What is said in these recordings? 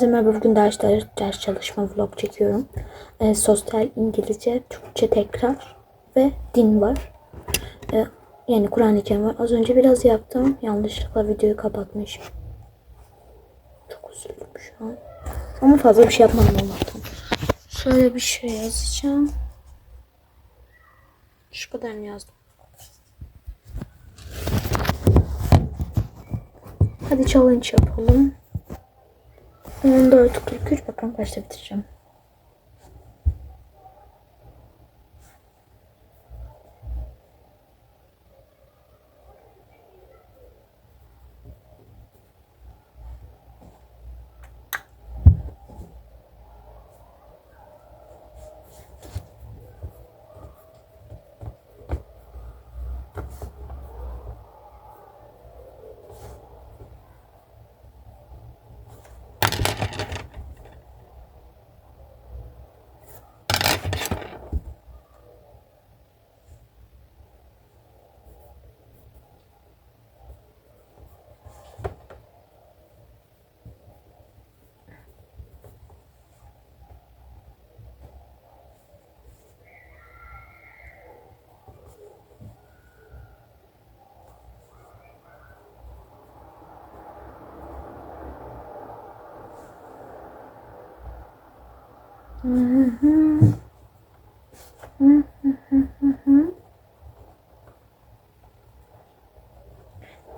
Merhaba. Bugün ders, ders, çalışma vlog çekiyorum. Ee, sosyal, İngilizce, Türkçe tekrar ve din var. Ee, yani Kur'an-ı Kerim var. Az önce biraz yaptım. Yanlışlıkla videoyu kapatmışım. Çok üzüldüm şu an. Ama fazla bir şey yapmadım Allah'tan. Şöyle bir şey yazacağım. Şu kadarını yazdım. Hadi challenge yapalım. 14.43 bakalım kaçta bitireceğim.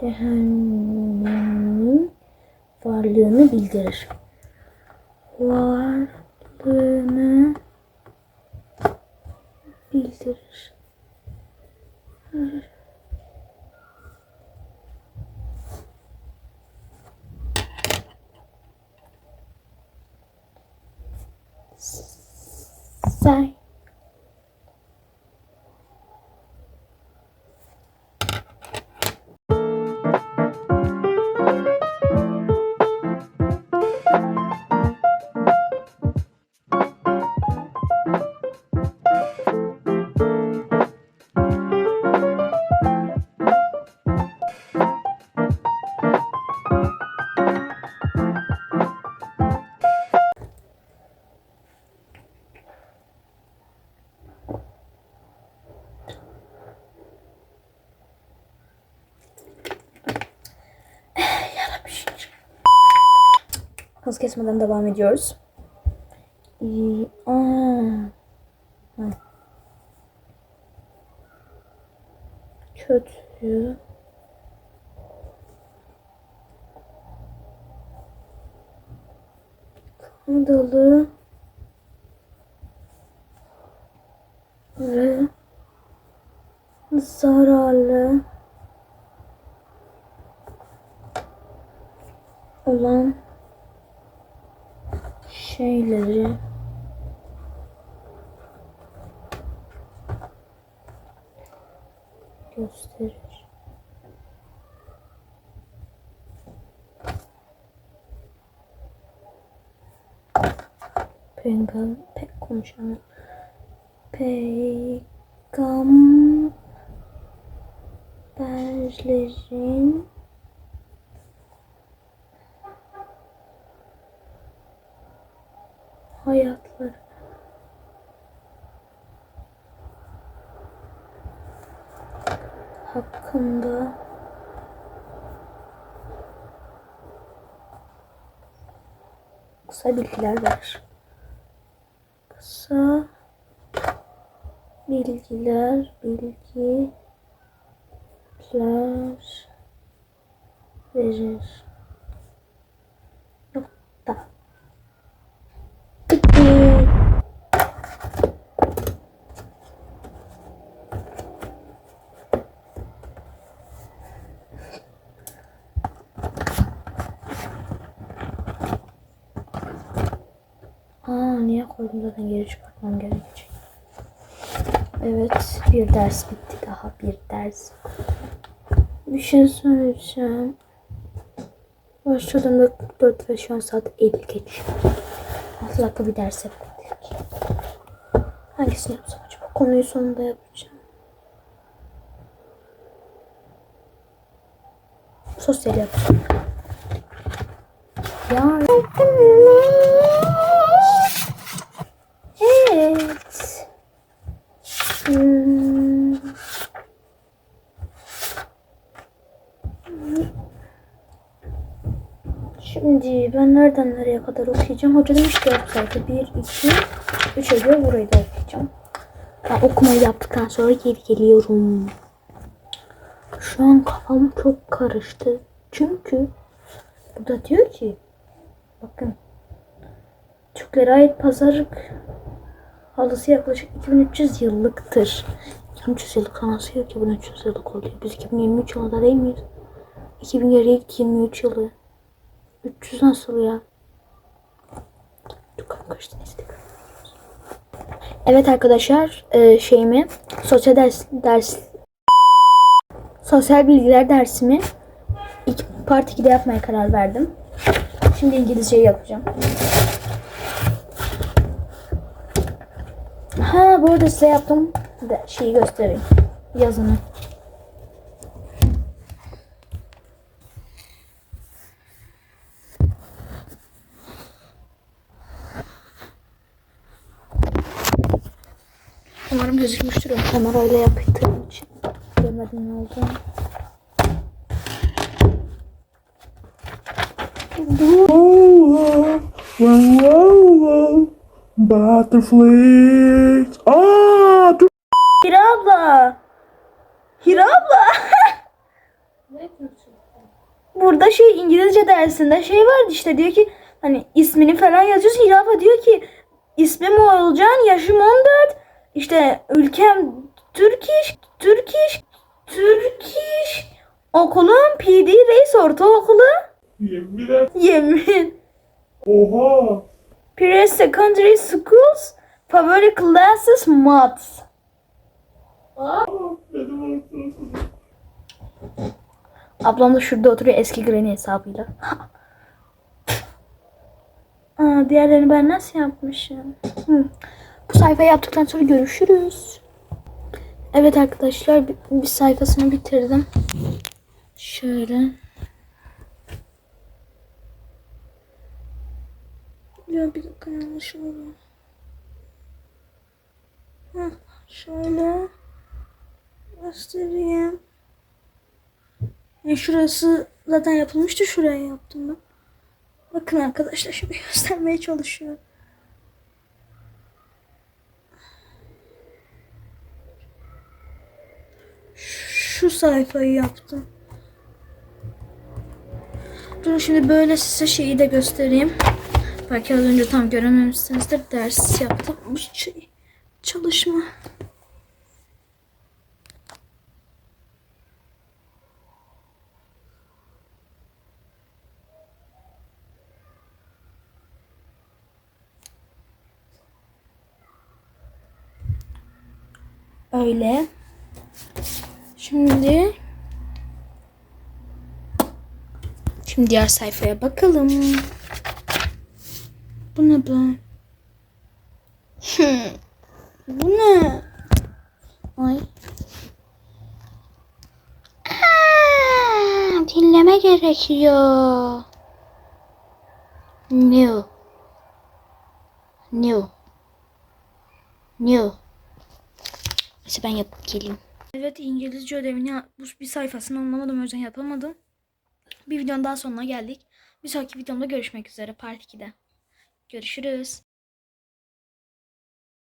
Cehennemin varlığını bildirir. Varlığını bildirir. Bye. Hız kesmeden devam ediyoruz. Ee. Kötü. Kanalı ve zararlı olan şeyleri gösterir. Peygamber pek konuşamıyorum. Peygamberlerin hayatları hakkında kısa bilgiler ver. Kısa bilgiler, bilgiler verir. Nokta. Bitti. Aa niye koydum zaten geri çıkartmam gerekecek. Evet bir ders bitti daha bir ders. Bir şey söyleyeceğim. Başladığımda 44 ve şu an saat 50 geçiyor. 6 dakika bir ders yapmadık. Hangisini yapsam acaba? Konuyu sonunda yapacağım. Sosyal yapacağım. Ya. Evet. Şimdi ben nereden nereye kadar okuyacağım? Hoca demiş ki 4 sayfa. 1, 2, 3 ediyor. Burayı da okuyacağım. Ben okumayı yaptıktan sonra geri geliyorum. Şu an kafam çok karıştı. Çünkü burada diyor ki bakın Türklere ait pazarlık halısı yaklaşık 2300 yıllıktır. 2300 yıllık nasıl yok ki 2300 yıllık oluyor? Biz 2023 yılında değil miyiz? 2000 geriye gitti 23 yılı. 300 nasıl ya? Kafam karıştı neyse. Evet arkadaşlar e, şeyimi sosyal ders, ders sosyal bilgiler dersimi ilk part 2'de yapmaya karar verdim. Şimdi İngilizceyi yapacağım. Bu arada size yaptım de şeyi göstereyim. Yazını. Umarım gözükmüştür. ama Kamerayla yaptığım için görmedim ne olduğunu. Wow, wow, wow, Butterflies. Aa, dur. Hira abla. Hira abla. Burada şey İngilizce dersinde şey vardı işte diyor ki hani ismini falan yazıyorsun. Hira abla diyor ki ismim Oğulcan, yaşım 14. İşte ülkem Türkiş, Türkiş, Türkiş. Okulum PD Reis Ortaokulu. Yemin. Yemin. Oha. Pires Secondary Schools. Favori classes Maths. Ablam da şurada oturuyor eski Granny hesabıyla. Aa, diğerlerini ben nasıl yapmışım? Bu sayfayı yaptıktan sonra görüşürüz. Evet arkadaşlar bir, bir sayfasını bitirdim. Şöyle. Ya bir dakika yanlış oldu. Şöyle göstereyim. Yani şurası zaten yapılmıştı. Şuraya yaptım ben. Bakın arkadaşlar şimdi göstermeye çalışıyorum. Şu sayfayı yaptım. Dur şimdi böyle size şeyi de göstereyim. Belki az önce tam görememişsinizdir. Ders yaptım. Bu şey, çalışma. Öyle. Şimdi Şimdi diğer sayfaya bakalım. Bu ne be? Hmm. Bu ne? Ay. Aa, dinleme gerekiyor. New. New. New. Neyse ben yapıp geleyim. Evet İngilizce ödevini bu bir sayfasını anlamadım o yüzden yapamadım. Bir videonun daha sonuna geldik. Bir sonraki videomda görüşmek üzere part 2'de. Görüşürüz.